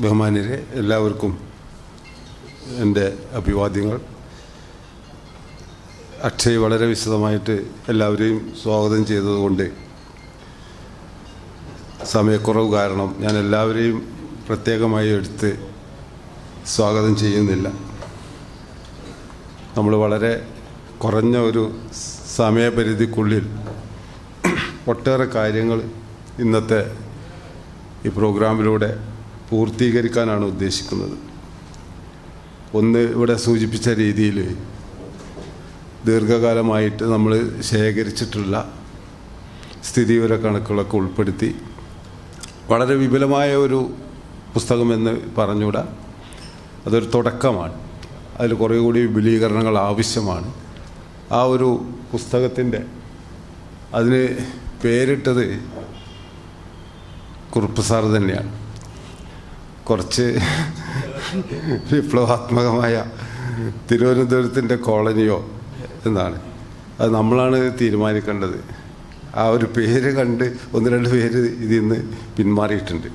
ബഹുമാന്യരെ എല്ലാവർക്കും എന്റെ അഭിവാദ്യങ്ങൾ. അക്ഷയ് വളരെ വിശദമായിട്ട് എല്ലാവരെയും സ്വാഗതം ചെയ്തതുകൊണ്ട് സമയക്കുറവ് കാരണം ഞാൻ എല്ലാവരെയും പ്രത്യേകമായി എടുത്ത് സ്വാഗതം ചെയ്യുന്നില്ല. നമ്മൾ വളരെ കുറഞ്ഞ ഒരു സമയപരിധിക്കുള്ളിൽ ഒട്ടേറെ കാര്യങ്ങൾ ഇന്നത്തെ ഈ പ്രോഗ്രാമിലൂടെ പൂർത്തീകരിക്കാനാണ് ഉദ്ദേശിക്കുന്നത്. ഒന്ന് ഇവിടെ സൂചിപ്പിച്ച രീതിയിൽ ദീർഘകാലമായിട്ട് നമ്മൾ ശേഖരിച്ചിട്ടുള്ള സ്ഥിതിവിവര കണക്കുകളൊക്കെ ഉൾപ്പെടുത്തി. വളരെ വിപുലമായ ഒരു പുസ്തകമെന്ന് പറഞ്ഞുകൂടാ. അതൊരു തുടക്കമാണ്. അതിൽ കുറേ കൂടി വിപുലീകരണങ്ങൾ ആവശ്യമാണ്. ആ ഒരു പുസ്തകത്തിന്റെ അതിന് പേരിട്ടത് കുറുപ്പ് സാർ തന്നെയാണ്. കുറച്ച് വിപ്ലവാത്മകമായ തിരുവനന്തപുരത്തിന്റെ കോളനിയോ എന്നാണ്. അത് നമ്മളാണ് തീരുമാനിക്കേണ്ടത്. ആ ഒരു പേര് കണ്ട് ഒന്ന് രണ്ട് പേര് ഇതിൽ നിന്ന് പിന്മാറിയിട്ടുണ്ട്.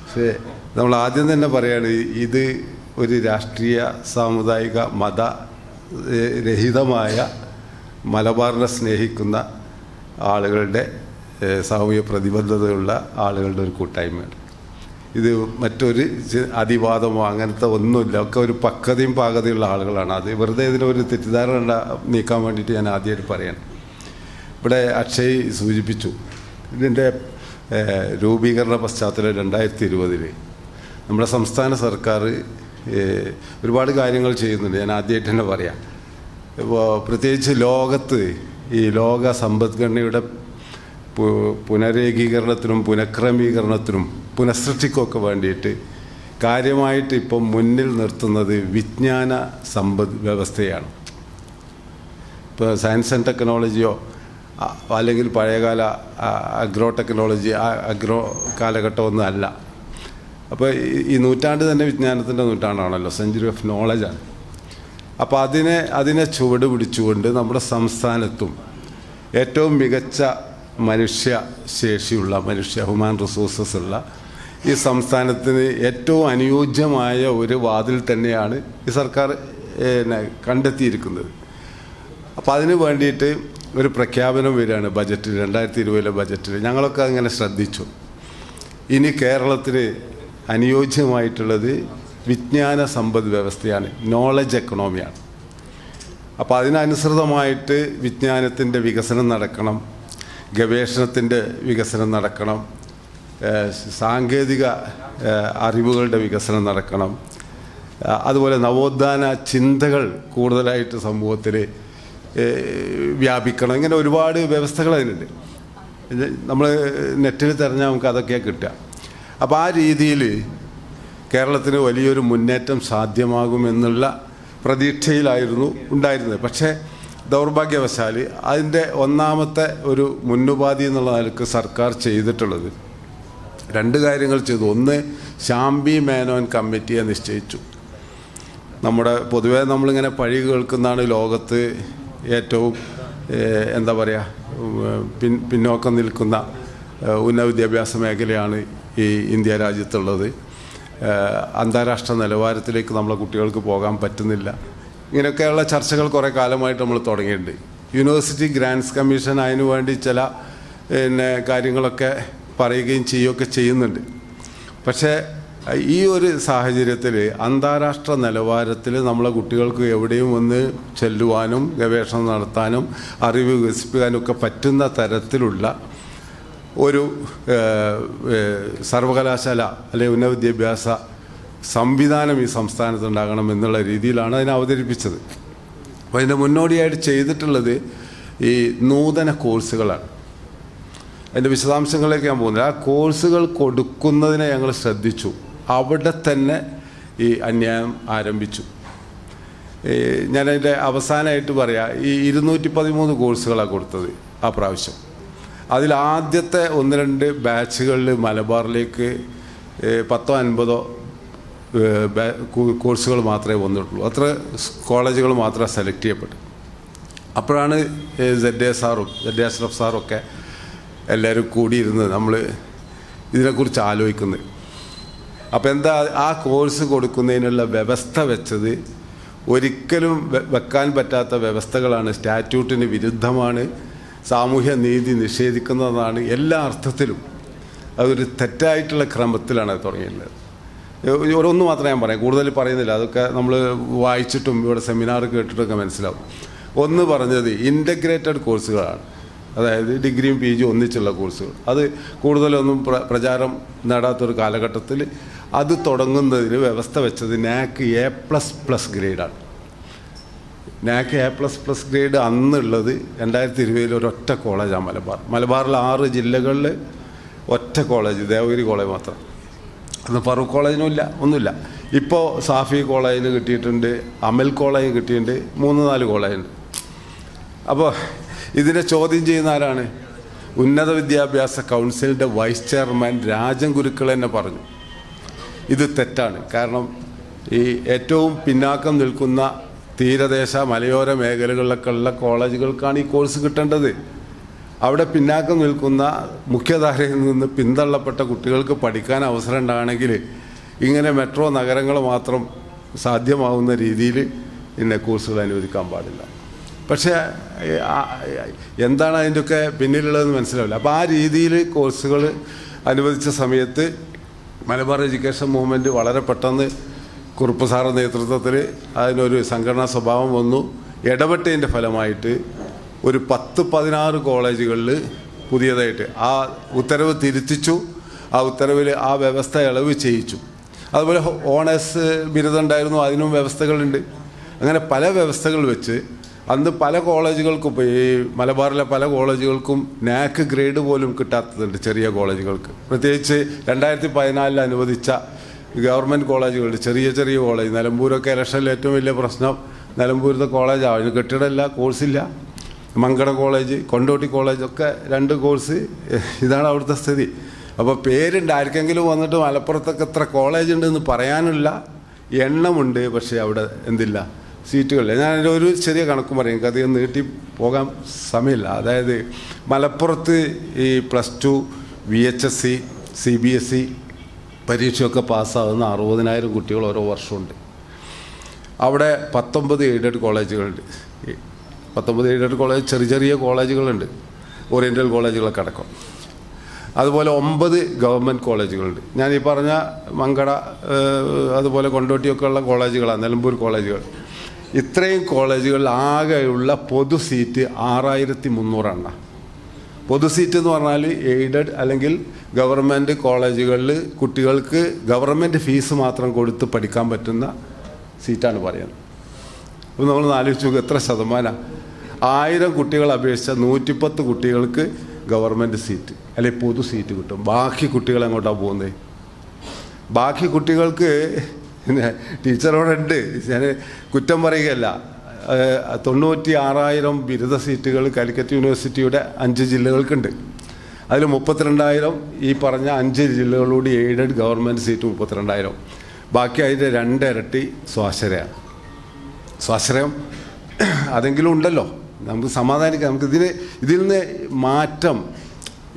പക്ഷേ നമ്മൾ ആദ്യം തന്നെ പറയാണ് ഇത് ഒരു രാഷ്ട്രീയ സാമുദായിക മത രഹിതമായ മലബാറിനെ സ്നേഹിക്കുന്ന ആളുകളുടെ സാമൂഹ്യ പ്രതിബദ്ധതയുള്ള ആളുകളുടെ ഒരു കൂട്ടായ്മയാണ്. ഇത് മറ്റൊരു അതിവാദമോ അങ്ങനത്തെ ഒന്നുമില്ല. ഒക്കെ ഒരു പക്വതയും പാകതയുള്ള ആളുകളാണ്. അത് വെറുതെ ഇതിനൊരു തെറ്റിദ്ധാരണ നീക്കാൻ വേണ്ടിയിട്ട് ഞാൻ ആദ്യമായിട്ട് പറയണം. ഇവിടെ അക്ഷയ് സൂചിപ്പിച്ചു. ഇതിന്റെ രൂപീകരണ പശ്ചാത്തലം രണ്ടായിരത്തി ഇരുപതിൽ നമ്മുടെ സംസ്ഥാന സർക്കാർ ഒരുപാട് കാര്യങ്ങൾ ചെയ്യുന്നുണ്ട്. ഞാൻ ആദ്യമായിട്ട് തന്നെ പറയാം. ഇപ്പോൾ പ്രത്യേകിച്ച് ലോകത്ത് ഈ ലോക സമ്പദ്ഘടനയുടെ പുനരേകീകരണത്തിനും പുനഃക്രമീകരണത്തിനും പുനഃസൃഷ്ടിക്കുമൊക്കെ വേണ്ടിയിട്ട് കാര്യമായിട്ട് ഇപ്പം മുന്നിൽ നിർത്തുന്നത് വിജ്ഞാന സമ്പദ് വ്യവസ്ഥയാണ്. ഇപ്പോൾ സയൻസ് ആൻഡ് ടെക്നോളജിയോ അല്ലെങ്കിൽ പഴയകാല അഗ്രോ ടെക്നോളജി അഗ്രോ കാലഘട്ടമൊന്നും അല്ല അപ്പോൾ ഈ നൂറ്റാണ്ട് തന്നെ വിജ്ഞാനത്തിന്റെ നൂറ്റാണ്ടാണല്ലോ സെഞ്ചുറി ഓഫ് നോളജാണ്. അപ്പോൾ അതിനെ അതിനെ ചുവട് പിടിച്ചുകൊണ്ട് നമ്മുടെ സംസ്ഥാനത്തും ഏറ്റവും മികച്ച മനുഷ്യ ശേഷിയുള്ള മനുഷ്യ ഹ്യൂമാൻ റിസോഴ്സസ് ഉള്ള ഈ സംസ്ഥാനത്തിന് ഏറ്റവും അനുയോജ്യമായ ഒരു വാതിൽ തന്നെയാണ് ഈ സർക്കാർ കണ്ടെത്തിയിരിക്കുന്നത്. അപ്പോൾ അതിന് വേണ്ടിയിട്ട് ഒരു പ്രഖ്യാപനം വരികയാണ് ബജറ്റിൽ രണ്ടായിരത്തി ഇരുപതിലെ ബജറ്റിൽ. ഞങ്ങളൊക്കെ അങ്ങനെ ശ്രദ്ധിച്ചു. ഇനി കേരളത്തിന് അനുയോജ്യമായിട്ടുള്ളത് വിജ്ഞാന സമ്പദ് വ്യവസ്ഥയാണ് നോളജ് എക്കണോമിയാണ് അപ്പോൾ അതിനനുസൃതമായിട്ട് വിജ്ഞാനത്തിന്റെ വികസനം നടക്കണം ഗവേഷണത്തിന്റെ വികസനം നടക്കണം സാങ്കേതിക അറിവുകളുടെ വികസനം നടക്കണം. അതുപോലെ നവോത്ഥാന ചിന്തകൾ കൂടുതലായിട്ട് സമൂഹത്തിൽ വ്യാപിക്കണം. ഇങ്ങനെ ഒരുപാട് വ്യവസ്ഥകൾ അതിനുണ്ട്. നമ്മൾ നെറ്റിൽ തിരഞ്ഞാൽ നമുക്ക് അതൊക്കെ കിട്ടുക. അപ്പോൾ ആ രീതിയിൽ കേരളത്തിന് വലിയൊരു മുന്നേറ്റം സാധ്യമാകുമെന്നുള്ള പ്രതീക്ഷയിലായിരുന്നു ഉണ്ടായിരുന്നത്. പക്ഷേ ദൗർഭാഗ്യവശാൽ അതിന്റെ ഒന്നാമത്തെ ഒരു മുന്നുപാധി എന്നുള്ള നിലയ്ക്ക് സർക്കാർ ചെയ്തിട്ടുള്ളത് രണ്ട് കാര്യങ്ങൾ ചെയ്തു. ഒന്ന് ശാംബി മേനോൻ കമ്മിറ്റിയെ നിശ്ചയിച്ചു. നമ്മുടെ പൊതുവേ നമ്മളിങ്ങനെ പഴി കേൾക്കുന്നതാണ് ലോകത്ത് ഏറ്റവും എന്താ പറയുക പിൻ പിന്നോക്കം നിൽക്കുന്ന ഉന്നത വിദ്യാഭ്യാസ മേഖലയാണ് ഈ ഇന്ത്യ രാജ്യത്തുള്ളത്. അന്താരാഷ്ട്ര നിലവാരത്തിലേക്ക് നമ്മളെ കുട്ടികൾക്ക് പോകാൻ പറ്റുന്നില്ല. ഇങ്ങനെയൊക്കെയുള്ള ചർച്ചകൾ കുറേ കാലമായിട്ട് നമ്മൾ തുടങ്ങിയിട്ടുണ്ട്. യൂണിവേഴ്സിറ്റി ഗ്രാൻഡ്സ് കമ്മീഷൻ അതിനു വേണ്ടി ചില പിന്നെ കാര്യങ്ങളൊക്കെ പറയുകയും ചെയ്യുകയൊക്കെ ചെയ്യുന്നുണ്ട്. പക്ഷേ ഈ ഒരു സാഹചര്യത്തിൽ അന്താരാഷ്ട്ര നിലവാരത്തിൽ നമ്മളെ കുട്ടികൾക്ക് എവിടെയും ഒന്ന് ചെല്ലുവാനും ഗവേഷണം നടത്താനും അറിവ് വികസിപ്പിക്കാനും ഒക്കെ പറ്റുന്ന തരത്തിലുള്ള ഒരു സർവകലാശാല അല്ലെങ്കിൽ ഉന്നത വിദ്യാഭ്യാസ സംവിധാനം ഈ സംസ്ഥാനത്ത് ഉണ്ടാകണം എന്നുള്ള രീതിയിലാണ് അതിനെ അവതരിപ്പിച്ചത്. അപ്പോൾ അതിന്റെ മുന്നോടിയായിട്ട് ചെയ്തിട്ടുള്ളത് ഈ നൂതന കോഴ്സുകളാണ്. അതിന്റെ വിശദാംശങ്ങളിലേക്ക് ഞാൻ പോകുന്നില്ല. ആ കോഴ്സുകൾ കൊടുക്കുന്നതിനെ ഞങ്ങൾ ശ്രദ്ധിച്ചു. അവിടെ തന്നെ ഈ അന്യായം ആരംഭിച്ചു. ഞാനതിന്റെ അവസാനമായിട്ട് പറയാം ഈ ഇരുന്നൂറ്റി പതിമൂന്ന് കോഴ്സുകളാണ് കൊടുത്തത് ആ പ്രാവശ്യം. അതിൽ ആദ്യത്തെ ഒന്ന് രണ്ട് ബാച്ചുകളിൽ മലബാറിലേക്ക് പത്തോ അൻപതോ കോഴ്സുകൾ മാത്രമേ വന്നിട്ടുള്ളൂ. അത്ര കോളേജുകൾ മാത്രമേ സെലക്ട് ചെയ്യപ്പെട്ടു. അപ്പോഴാണ് സെഡ് എ സാറും സെഡ് എ അഷ്റഫ് സാറും ഒക്കെ എല്ലാവരും കൂടിയിരുന്ന് നമ്മൾ ഇതിനെക്കുറിച്ച് ആലോചിക്കുന്നത്. അപ്പോൾ എന്താ ആ കോഴ്സ് കൊടുക്കുന്നതിനുള്ള വ്യവസ്ഥ വെച്ചത്? ഒരിക്കലും വെക്കാൻ പറ്റാത്ത വ്യവസ്ഥകളാണ്. സ്റ്റാറ്റ്യൂട്ടിന് വിരുദ്ധമാണ്. സാമൂഹ്യ നീതി നിഷേധിക്കുന്നതാണ് എല്ലാ അർത്ഥത്തിലും. അതൊരു തെറ്റായിട്ടുള്ള ക്രമത്തിലാണ് അത് തുടങ്ങിയിട്ടുള്ളത്. ഒന്ന് മാത്രമേ ഞാൻ പറയാം. കൂടുതൽ പറയുന്നില്ല. അതൊക്കെ നമ്മൾ വായിച്ചിട്ടും ഇവിടെ സെമിനാർ കേട്ടിട്ടൊക്കെ മനസ്സിലാവും. ഒന്ന് പറഞ്ഞത് ഇന്റഗ്രേറ്റഡ് കോഴ്സുകളാണ്. അതായത് ഡിഗ്രിയും പി ജിയും ഒന്നിച്ചുള്ള കോഴ്സുകൾ. അത് കൂടുതലൊന്നും പ്ര പ്രചാരം നേടാത്തൊരു കാലഘട്ടത്തിൽ അത് തുടങ്ങുന്നതിന് വ്യവസ്ഥ വെച്ചത് നാക്ക് A plus plus ഗ്രേഡാണ്. NAAC A plus plus grade അന്നുള്ളത് രണ്ടായിരത്തി ഇരുപതിൽ ഒരൊറ്റ കോളേജാണ് മലബാർ. മലബാറിൽ ആറ് ജില്ലകളിൽ ഒറ്റ കോളേജ് ദേവഗിരി കോളേജ് മാത്രം. അന്ന് ഫറൂഖ് കോളേജിനും ഇല്ല ഒന്നുമില്ല. ഇപ്പോൾ സാഫി കോളേജിന് കിട്ടിയിട്ടുണ്ട് അമൽ കോളേജ് കിട്ടിയിട്ടുണ്ട് മൂന്ന് നാല് കോളേജുണ്ട്. അപ്പോൾ ഇതിനെ ചോദ്യം ചെയ്യുന്ന ആരാണ്? ഉന്നത വിദ്യാഭ്യാസ കൗൺസിലിന്റെ വൈസ് ചെയർമാൻ രാജൻ ഗുരുക്കൾ തന്നെ പറഞ്ഞു. ഇത് തെറ്റാണ്. കാരണം ഈ ഏറ്റവും പിന്നാക്കം നിൽക്കുന്ന തീരദേശ മലയോര മേഖലകളിലൊക്കെ ഉള്ള കോളേജുകൾക്കാണ് ഈ കോഴ്സ് കിട്ടേണ്ടത്. അവിടെ പിന്നാക്കം നിൽക്കുന്ന മുഖ്യധാരയിൽ നിന്ന് പിന്തള്ളപ്പെട്ട കുട്ടികൾക്ക് പഠിക്കാൻ അവസരം ഉണ്ടാകണമെങ്കിൽ ഇങ്ങനെ മെട്രോ നഗരങ്ങൾ മാത്രം സാധ്യമാവുന്ന രീതിയിൽ ഇന്ന കോഴ്സുകൾ അനുവദിക്കാൻ പാടില്ല. പക്ഷേ എന്താണ് അതിന്റെയൊക്കെ പിന്നിലുള്ളതെന്ന് മനസ്സിലാവില്ല. അപ്പോൾ ആ രീതിയിൽ കോഴ്സുകൾ അനുവദിച്ച സമയത്ത് മലബാർ എഡ്യൂക്കേഷൻ മൂവ്മെന്റ് വളരെ പെട്ടെന്ന് കുറുപ്പ് സാറിന്റെ നേതൃത്വത്തിൽ അതിനൊരു സംഘടനാ സ്വഭാവം വന്നു. ഇടപെട്ടതിന്റെ ഫലമായിട്ട് ഒരു പത്ത് പതിനാറ് കോളേജുകളിൽ പുതിയതായിട്ട് ആ ഉത്തരവ് തിരുത്തിച്ചു. ആ ഉത്തരവിൽ ആ വ്യവസ്ഥ ഇളവ് ചെയ്യിച്ചു. അതുപോലെ ഓണേഴ്സ് ബിരുദം ഉണ്ടായിരുന്നു അതിനും വ്യവസ്ഥകളുണ്ട്. അങ്ങനെ പല വ്യവസ്ഥകൾ വെച്ച് അന്ന് പല കോളേജുകൾക്കും ഈ മലബാറിലെ പല കോളേജുകൾക്കും നാക്ക് ഗ്രേഡ് പോലും കിട്ടാത്തതുണ്ട് ചെറിയ കോളേജുകൾക്ക്. പ്രത്യേകിച്ച് രണ്ടായിരത്തി പതിനാലിൽ അനുവദിച്ച ഗവൺമെന്റ് കോളേജുകൾ ചെറിയ ചെറിയ കോളേജ്. നിലമ്പൂരൊക്കെ ഇലക്ഷനിൽ ഏറ്റവും വലിയ പ്രശ്നം നിലമ്പൂരത്തെ കോളേജാണ്. അതിന് കെട്ടിടമില്ല കോഴ്സില്ല. മങ്കട കോളേജ് കൊണ്ടോട്ടി കോളേജ് ഒക്കെ രണ്ട് കോഴ്സ്. ഇതാണ് അവിടുത്തെ സ്ഥിതി. അപ്പോൾ പേരുണ്ട്. ആർക്കെങ്കിലും വന്നിട്ട് മലപ്പുറത്തൊക്കെ എത്ര കോളേജ് ഉണ്ടെന്ന് പറയാനുള്ള എണ്ണമുണ്ട്. പക്ഷേ അവിടെ എന്തില്ല. സീറ്റുകളില്ല. ഞാൻ ഒരു ചെറിയ കണക്ക് പറയും. അധികം നീട്ടി പോകാൻ സമയമില്ല. അതായത് മലപ്പുറത്ത് ഈ plus two V H S C C B S C പരീക്ഷയൊക്കെ പാസ്സാകുന്ന അറുപതിനായിരം കുട്ടികൾ ഓരോ വർഷമുണ്ട്. അവിടെ പത്തൊമ്പത് എയ്ഡഡ് കോളേജുകളുണ്ട്. പത്തൊമ്പത് എയ്ഡഡ് കോളേജ് ചെറിയ ചെറിയ കോളേജുകളുണ്ട്. ഓറിയന്റൽ കോളേജുകളൊക്കെ അടക്കം അതുപോലെ ഒമ്പത് ഗവൺമെന്റ് കോളേജുകളുണ്ട്. ഞാൻ ഈ പറഞ്ഞ മങ്കട അതുപോലെ കൊണ്ടോട്ടിയൊക്കെ ഉള്ള കോളേജുകളാണ് നിലമ്പൂർ കോളേജുകൾ. ഇത്രയും കോളേജുകളിൽ ആകെയുള്ള പൊതു സീറ്റ് ആറായിരത്തി മുന്നൂറെണ്ണ പൊതു സീറ്റ് എന്ന് പറഞ്ഞാൽ എയ്ഡഡ് അല്ലെങ്കിൽ ഗവൺമെന്റ് കോളേജുകളിൽ കുട്ടികൾക്ക് ഗവൺമെന്റ് ഫീസ് മാത്രം കൊടുത്ത് പഠിക്കാൻ പറ്റുന്ന സീറ്റാണ് പറയുന്നത്. അപ്പോൾ നമ്മൾ ആലോചിച്ച് നോക്കുക എത്ര ശതമാനം. ആയിരം കുട്ടികൾ അപേക്ഷിച്ച നൂറ്റിപ്പത്ത് കുട്ടികൾക്ക് ഗവൺമെന്റ് സീറ്റ് അല്ലെങ്കിൽ പൊതു സീറ്റ് കിട്ടും. ബാക്കി കുട്ടികൾ എങ്ങോട്ടാണ് പോകുന്നത്? ബാക്കി കുട്ടികൾക്ക് ടീച്ചറോടുണ്ട്. ഞാൻ കുറ്റം പറയുകയല്ല. തൊണ്ണൂറ്റി ആറായിരം ബിരുദ സീറ്റുകൾ കാലിക്കറ്റ് യൂണിവേഴ്സിറ്റിയുടെ അഞ്ച് ജില്ലകൾക്കുണ്ട്. അതിൽ മുപ്പത്തിരണ്ടായിരം ഈ പറഞ്ഞ അഞ്ച് ജില്ലകളോട് എയ്ഡഡ് ഗവൺമെന്റ് സീറ്റ് മുപ്പത്തിരണ്ടായിരം. ബാക്കി അതിന്റെ രണ്ടിരട്ടി സ്വാശ്രയാണ് സ്വാശ്രയം അതെങ്കിലും ഉണ്ടല്ലോ. നമുക്ക് സമാധാനിക്കാം. നമുക്ക് ഇതിന് ഇതിൽ നിന്ന് മാറ്റം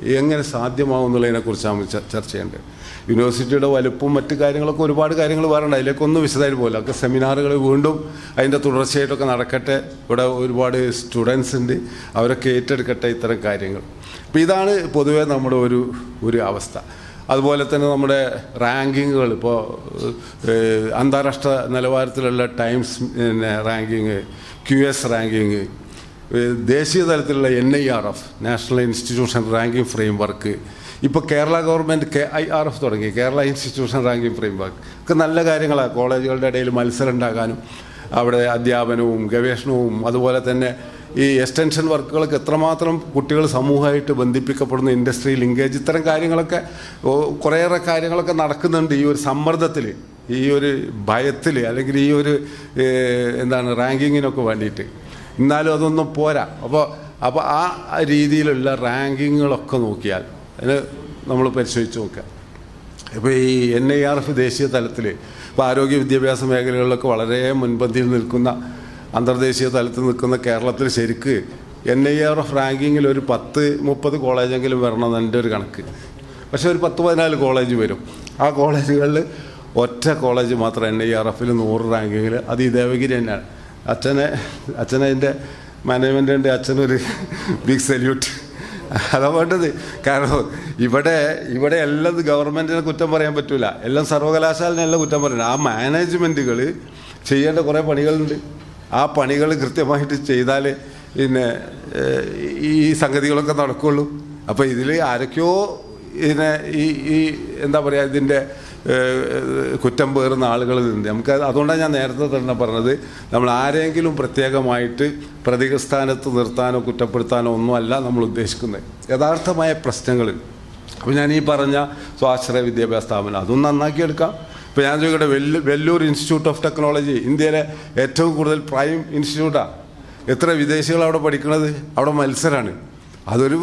എങ്ങനെ സാധ്യമാവും എന്നുള്ളതിനെക്കുറിച്ചാണ് നമ്മൾ ചർച്ച ചെയ്യേണ്ടത് യൂണിവേഴ്സിറ്റിയുടെ വലുപ്പവും മറ്റു കാര്യങ്ങളൊക്കെ ഒരുപാട് കാര്യങ്ങൾ വേറുണ്ട്. അതിലേക്കൊന്നും വിശദമായിട്ട് പോലെ ഒക്കെ സെമിനാറുകൾ വീണ്ടും അതിന്റെ തുടർച്ചയായിട്ടൊക്കെ നടക്കട്ടെ. ഇവിടെ ഒരുപാട് സ്റ്റുഡൻസ് ഉണ്ട്. അവരൊക്കെ ഏറ്റെടുക്കട്ടെ ഇത്തരം കാര്യങ്ങൾ. അപ്പോൾ ഇതാണ് പൊതുവേ നമ്മുടെ ഒരു ഒരു അവസ്ഥ. അതുപോലെ തന്നെ നമ്മുടെ റാങ്കിങ്ങുകൾ. ഇപ്പോൾ അന്താരാഷ്ട്ര നിലവാരത്തിലുള്ള ടൈംസ് പിന്നെ റാങ്കിങ് ക്യു എസ് റാങ്കിങ് ദേശീയ തലത്തിലുള്ള N I R F national institution ranking framework ഇപ്പോൾ Kerala government K I R F തുടങ്ങി Kerala institution ranking framework ഒക്കെ നല്ല കാര്യങ്ങളാണ് കോളേജുകളുടെ ഇടയിൽ മത്സരം ഉണ്ടാകാനും അവിടെ അധ്യാപനവും ഗവേഷണവും അതുപോലെ തന്നെ ഈ എക്സ്റ്റൻഷൻ വർക്കുകൾക്ക് എത്രമാത്രം കുട്ടികൾ സമൂഹമായിട്ട് ബന്ധിപ്പിക്കപ്പെടുന്ന ഇൻഡസ്ട്രി ലിങ്കേജ് ഇത്തരം കാര്യങ്ങളൊക്കെ കുറേയേറെ കാര്യങ്ങളൊക്കെ നടക്കുന്നുണ്ട് ഈ ഒരു സമ്മർദ്ദത്തിൽ ഈ ഒരു ഭയത്തിൽ അല്ലെങ്കിൽ ഈ ഒരു എന്താണ് റാങ്കിങ്ങിനൊക്കെ വേണ്ടിയിട്ട്. എന്നാലും അതൊന്നും പോരാ. അപ്പോൾ അപ്പോൾ ആ രീതിയിലുള്ള റാങ്കിങ്ങുകളൊക്കെ നോക്കിയാൽ അതിന് നമ്മൾ പരിശോധിച്ച് നോക്കുക. ഇപ്പോൾ ഈ എൻ ഐ ആർ എഫ് ദേശീയ തലത്തിൽ ഇപ്പോൾ ആരോഗ്യ വിദ്യാഭ്യാസ മേഖലകളിലൊക്കെ വളരെ മുൻപന്തിയിൽ നിൽക്കുന്ന അന്തർദേശീയ തലത്തിൽ നിൽക്കുന്ന കേരളത്തിൽ ശരിക്ക് എൻ ഐ ആർ എഫ് റാങ്കിങ്ങിൽ ഒരു പത്ത് മുപ്പത് കോളേജെങ്കിലും വരണം എന്റെ ഒരു കണക്ക്. പക്ഷേ ഒരു പത്ത് പതിനാല് കോളേജ് വരും. ആ കോളേജുകളിൽ ഒറ്റ കോളേജ് മാത്രം എൻ ഐ ആർ എഫിൽ നൂറ് റാങ്കിങ്ങിൽ അത് ഈ ദേവഗിരി തന്നെയാണ്. അച്ഛനെ അച്ഛനതിന്റെ മാനേജ്മെന്റിന്റെ അച്ഛനൊരു ബിഗ് സല്യൂട്ട് അതാ വേണ്ടത്. കാരണം ഇവിടെ ഇവിടെ എല്ലാം ഗവൺമെന്റിനെ കുറ്റം പറയാൻ പറ്റില്ല എല്ലാം സർവകലാശാലനെല്ലാം കുറ്റം പറയണം. ആ മാനേജ്മെന്റുകൾ ചെയ്യേണ്ട കുറേ പണികളുണ്ട്. ആ പണികൾ കൃത്യമായിട്ട് ചെയ്താൽ പിന്നെ ഈ സംഗതികളൊക്കെ നടക്കുള്ളൂ. അപ്പോൾ ഇതിൽ ആരൊക്കെയോ ഇതിനെ ഈ ഈ എന്താ പറയുക ഇതിന്റെ കുറ്റം പേറുന്ന ആളുകളിൽ നിന്ന് നമുക്ക് അത് അതുകൊണ്ടാണ് ഞാൻ നേരത്തെ തന്നെ പറഞ്ഞത് നമ്മൾ ആരെങ്കിലും പ്രത്യേകമായിട്ട് പ്രതികസ്ഥാനത്ത് നിർത്താനോ കുറ്റപ്പെടുത്താനോ ഒന്നുമല്ല നമ്മൾ ഉദ്ദേശിക്കുന്നത്. യഥാർത്ഥമായ പ്രശ്നങ്ങൾ അപ്പോൾ ഞാൻ ഈ പറഞ്ഞ സ്വാശ്രയ വിദ്യാഭ്യാസ സ്ഥാപനം അതും നന്നാക്കിയെടുക്കാം. ഇപ്പോൾ ഞാൻ ചോദിക്കട്ടെ വെല്ലു വെല്ലൂർ ഇൻസ്റ്റിറ്റ്യൂട്ട് ഓഫ് ടെക്നോളജി ഇന്ത്യയിലെ ഏറ്റവും കൂടുതൽ പ്രൈം ഇൻസ്റ്റിറ്റ്യൂട്ടാണ് എത്ര വിദേശികൾ അവിടെ പഠിക്കുന്നത് അവിടെ മത്സരമാണ് അതൊരു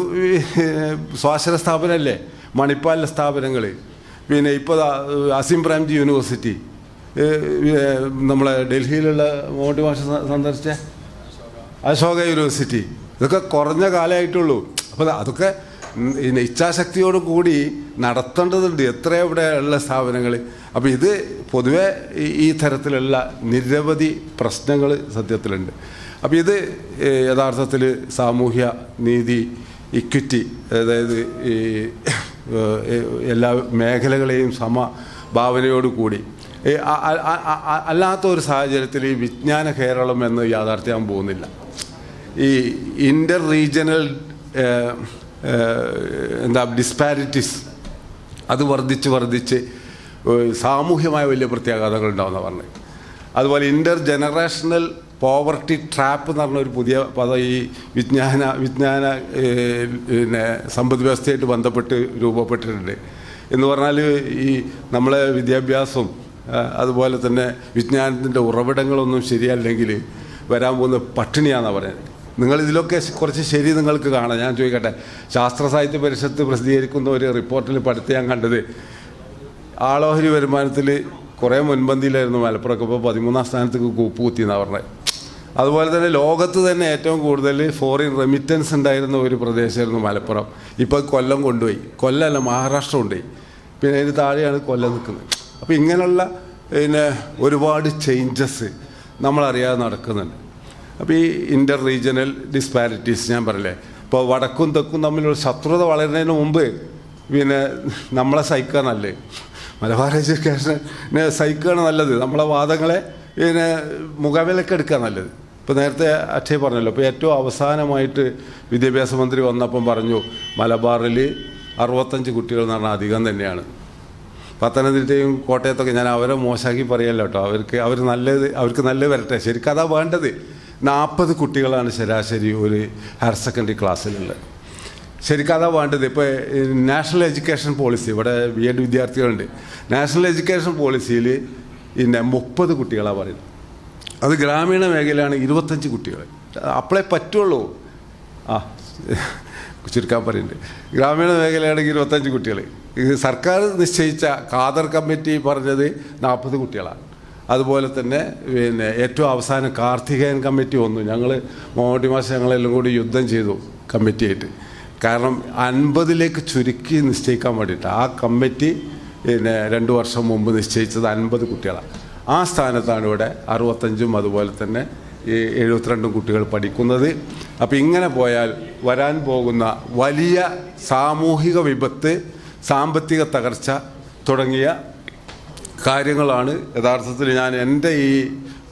സ്വാശ്രയ സ്ഥാപനമല്ലേ? മണിപ്പാലിലെ സ്ഥാപനങ്ങൾ പിന്നെ ഇപ്പോൾ അസിം പ്രേംജി യൂണിവേഴ്സിറ്റി. നമ്മളെ ഡൽഹിയിലുള്ള മോട്ടി ഭാഷ സന്ദർശിച്ച അശോക യൂണിവേഴ്സിറ്റി. ഇതൊക്കെ കുറഞ്ഞ കാലമായിട്ടുള്ളൂ. അപ്പോൾ അതൊക്കെ പിന്നെ ഇച്ഛാശക്തിയോട് കൂടി നടത്തേണ്ടതുണ്ട്. എത്ര ഇവിടെ ഉള്ള സ്ഥാപനങ്ങൾ അപ്പോൾ ഇത് പൊതുവെ ഈ- തരത്തിലുള്ള നിരവധി പ്രശ്നങ്ങൾ സത്യത്തിലുണ്ട്. അപ്പോൾ ഇത് യഥാർത്ഥത്തിൽ സാമൂഹ്യ നീതി ഇക്വിറ്റി അതായത് ഈ എല്ലാ മേഖലകളെയും സമ ഭാവനയോട് കൂടി. ഈ അ- അ- അ- അ- അല്ലാത്ത ഒരു സാഹചര്യത്തിൽ ഈ വിജ്ഞാന കേരളം എന്ന് യാഥാർത്ഥ്യം പോകുന്നില്ല. ഈ ഇന്റർ റീജിയണൽ എന്താ ഡിസ്പാരിറ്റീസ് അത് വർദ്ധിച്ച് വർദ്ധിച്ച് സാമൂഹ്യമായ വലിയ പ്രത്യാഘാതങ്ങൾ ഉണ്ടാകുന്ന പറഞ്ഞത് അതുപോലെ ഇന്റർ ജനറേഷണൽ പോവർട്ടി ട്രാപ്പ് എന്ന് പറഞ്ഞൊരു പുതിയ പദം ഈ വിജ്ഞാന വിജ്ഞാന പിന്നെ സമ്പദ് വ്യവസ്ഥയായിട്ട് ബന്ധപ്പെട്ട് രൂപപ്പെട്ടിട്ടുണ്ട്. എന്ന് പറഞ്ഞാൽ ഈ നമ്മളെ വിദ്യാഭ്യാസം അതുപോലെ തന്നെ വിജ്ഞാനത്തിന്റെ ഉറവിടങ്ങളൊന്നും ശരിയല്ലെങ്കിൽ വരാൻ പോകുന്ന പട്ടിണിയാണെന്നാണ് പറയുന്നത്. നിങ്ങൾ ഇതിലൊക്കെ കുറച്ച് ശരി നിങ്ങൾക്ക് കാണാം. ഞാൻ ചോദിക്കട്ടെ ശാസ്ത്ര സാഹിത്യ പരിഷത്ത് പ്രസിദ്ധീകരിക്കുന്ന ഒരു റിപ്പോർട്ടിൽ പഠിത്തം ഞാൻ കണ്ടത് ആളോഹരി വരുമാനത്തിൽ കുറേ മുൻപന്തിയിലായിരുന്നു മലപ്പുറമൊക്കെ ഇപ്പോൾ പതിമൂന്നാം സ്ഥാനത്തേക്ക് കൂപ്പ് കുത്തി എന്നാണ് പറഞ്ഞത്. അതുപോലെ തന്നെ ലോകത്ത് തന്നെ ഏറ്റവും കൂടുതൽ ഫോറിൻ റെമിറ്റൻസ് ഉണ്ടായിരുന്ന ഒരു പ്രദേശമായിരുന്നു മലപ്പുറം. ഇപ്പോൾ കൊല്ലം കൊണ്ടുപോയി. കൊല്ലമല്ല മഹാരാഷ്ട്ര കൊണ്ടുപോയി. പിന്നെ അതിന് താഴെയാണ് കൊല്ലം നിൽക്കുന്നത്. അപ്പോൾ ഇങ്ങനെയുള്ള പിന്നെ ഒരുപാട് ചേഞ്ചസ് നമ്മളറിയാതെ നടക്കുന്നുണ്ട്. അപ്പോൾ ഈ ഇന്റർ റീജിയണൽ ഡിസ്പാരിറ്റീസ് ഞാൻ പറയില്ലേ ഇപ്പോൾ വടക്കും തെക്കും തമ്മിലുള്ള ശത്രുത വളരുന്നതിന് മുമ്പ് പിന്നെ നമ്മളെ സഹിക്കുക നല്ലത്. മലബാർ എഡ്യൂക്കേഷനെ സഹിക്കുകയാണ് നല്ലത്. നമ്മളെ വാദങ്ങളെ പിന്നെ മുഖവിലക്ക് എടുക്കുക നല്ലത്. ഇപ്പോൾ നേരത്തെ അക്ഷയ് പറഞ്ഞല്ലോ ഇപ്പോൾ ഏറ്റവും അവസാനമായിട്ട് വിദ്യാഭ്യാസ മന്ത്രി വന്നപ്പം പറഞ്ഞു മലബാറിൽ അറുപത്തഞ്ച് കുട്ടികൾ എന്ന് പറഞ്ഞാൽ അധികം തന്നെയാണ്. പത്തനംതിട്ടയും കോട്ടയത്തൊക്കെ ഞാൻ അവരെ മോശമാക്കി പറയല്ലോ കേട്ടോ. അവർക്ക് അവർ നല്ലത് അവർക്ക് നല്ലത് വരട്ടെ. ശരിക്കും അതാ വേണ്ടത്. നാൽപ്പത് കുട്ടികളാണ് ശരാശരി ഒരു ഹയർ സെക്കൻഡറി ക്ലാസ്സിലുള്ളത്. ശരിക്കും അതാ വേണ്ടത്. ഇപ്പോൾ നാഷണൽ എഡ്യൂക്കേഷൻ പോളിസി ഇവിടെ ബി എഡ് വിദ്യാർത്ഥികളുണ്ട്. നാഷണൽ എഡ്യൂക്കേഷൻ പോളിസിയിൽ പിന്നെ മുപ്പത് കുട്ടികളാണ് പറയുന്നത്. അത് ഗ്രാമീണ മേഖലയാണ് ഇരുപത്തഞ്ച് കുട്ടികൾ അപ്പോഴേ പറ്റുള്ളൂ. ആ ചുരുക്കാൻ പറയുന്നുണ്ട്. ഗ്രാമീണ മേഖലയാണെങ്കിൽ ഇരുപത്തഞ്ച് കുട്ടികൾ സർക്കാർ നിശ്ചയിച്ച ഖാദർ കമ്മിറ്റി പറഞ്ഞത് നാൽപ്പത് കുട്ടികളാണ്. അതുപോലെ തന്നെ പിന്നെ ഏറ്റവും അവസാനം കാർത്തികേയൻ കമ്മിറ്റി വന്നു. ഞങ്ങൾ മോട്ടി മാസം ഞങ്ങളെല്ലാം കൂടി യുദ്ധം ചെയ്തു കമ്മിറ്റിയായിട്ട്. കാരണം അൻപതിലേക്ക് ചുരുക്കി നിശ്ചയിക്കാൻ വേണ്ടിയിട്ട് ആ കമ്മിറ്റി പിന്നെ രണ്ട് വർഷം മുമ്പ് നിശ്ചയിച്ചത് അൻപത് കുട്ടികളാണ്. ആ സ്ഥാനത്താണ് ഇവിടെ അറുപത്തഞ്ചും അതുപോലെ തന്നെ ഈ എഴുപത്തിരണ്ടും കുട്ടികൾ പഠിക്കുന്നത്. അപ്പോൾ ഇങ്ങനെ പോയാൽ വരാൻ പോകുന്ന വലിയ സാമൂഹിക വിപത്ത് സാമ്പത്തിക തകർച്ച തുടങ്ങിയ കാര്യങ്ങളാണ് യഥാർത്ഥത്തിൽ ഞാൻ എന്റെ ഈ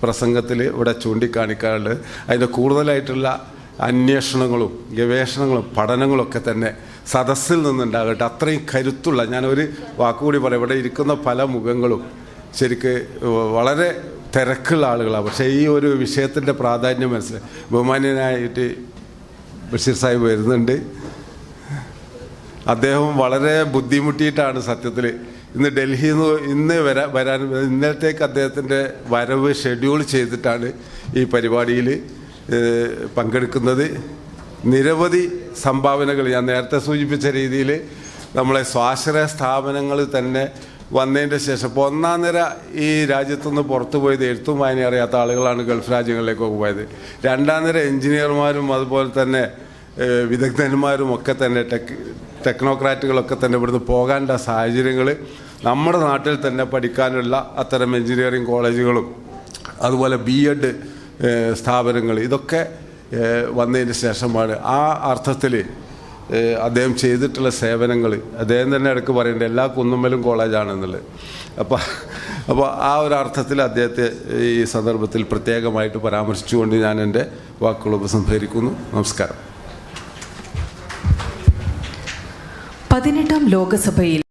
പ്രസംഗത്തിൽ ഇവിടെ ചൂണ്ടിക്കാണിക്കാറുള്ളത്. അതിന്റെ കൂടുതലായിട്ടുള്ള അന്വേഷണങ്ങളും ഗവേഷണങ്ങളും പഠനങ്ങളൊക്കെ തന്നെ സദസ്സിൽ നിന്നുണ്ടാകട്ടെ അത്രയും കരുത്തുള്ള ഞാനൊരു വാക്കുകൂടി പറയാം. ഇവിടെ ഇരിക്കുന്ന പല മുഖങ്ങളും ശരിക്ക് വളരെ തിരക്കുള്ള ആളുകളാണ്. പക്ഷേ ഈ ഒരു വിഷയത്തിന്റെ പ്രാധാന്യം മനസ്സിലായി. ബഹുമാന്യനായിട്ട് ബഷീർ സാഹിബ് വരുന്നുണ്ട്. അദ്ദേഹം വളരെ ബുദ്ധിമുട്ടിയിട്ടാണ് സത്യത്തിൽ ഇന്ന് ഡൽഹിയിൽ നിന്ന് ഇന്ന് വരാ വരാൻ ഇന്നലത്തേക്ക് അദ്ദേഹത്തിന്റെ വരവ് ഷെഡ്യൂൾ ചെയ്തിട്ടാണ് ഈ പരിപാടിയിൽ പങ്കെടുക്കുന്നത്. നിരവധി സംഭാവനകൾ ഞാൻ നേരത്തെ സൂചിപ്പിച്ച രീതിയിൽ നമ്മളെ സ്വാശ്രയ സ്ഥാപനങ്ങൾ തന്നെ വന്നതിന്റെ ശേഷം ഇപ്പോൾ ഒന്നാം നിര ഈ രാജ്യത്തുനിന്ന് പുറത്തു പോയത് എഴുത്തും വായന അറിയാത്ത ആളുകളാണ് ഗൾഫ് രാജ്യങ്ങളിലേക്കൊക്കെ പോയത്. രണ്ടാം നിര എഞ്ചിനീയർമാരും അതുപോലെ തന്നെ വിദഗ്ധന്മാരും ഒക്കെ തന്നെ ടെക് ടെക്നോക്രാറ്റുകളൊക്കെ തന്നെ ഇവിടുന്ന് പോകേണ്ട സാഹചര്യങ്ങൾ നമ്മുടെ നാട്ടിൽ തന്നെ പഠിക്കാനുള്ള അത്തരം എഞ്ചിനീയറിംഗ് കോളേജുകളും അതുപോലെ ബി എഡ് സ്ഥാപനങ്ങൾ ഇതൊക്കെ വന്നതിന് ശേഷമാണ് ആ അർത്ഥത്തിൽ അദ്ദേഹം ചെയ്തിട്ടുള്ള സേവനങ്ങൾ അദ്ദേഹം തന്നെ ഇടയ്ക്ക് പറയേണ്ടത് എല്ലാ കുന്നുമ്മലും കോളേജാണെന്നുള്ളത്. അപ്പോൾ അപ്പോൾ ആ ഒരു അർത്ഥത്തിൽ അദ്ദേഹത്തെ ഈ സന്ദർഭത്തിൽ പ്രത്യേകമായിട്ട് പരാമർശിച്ചുകൊണ്ട് ഞാൻ എന്റെ വാക്കുകൾ ഉപസംഹരിക്കുന്നു. നമസ്കാരം. പതിനെട്ടാം ലോകസഭയിൽ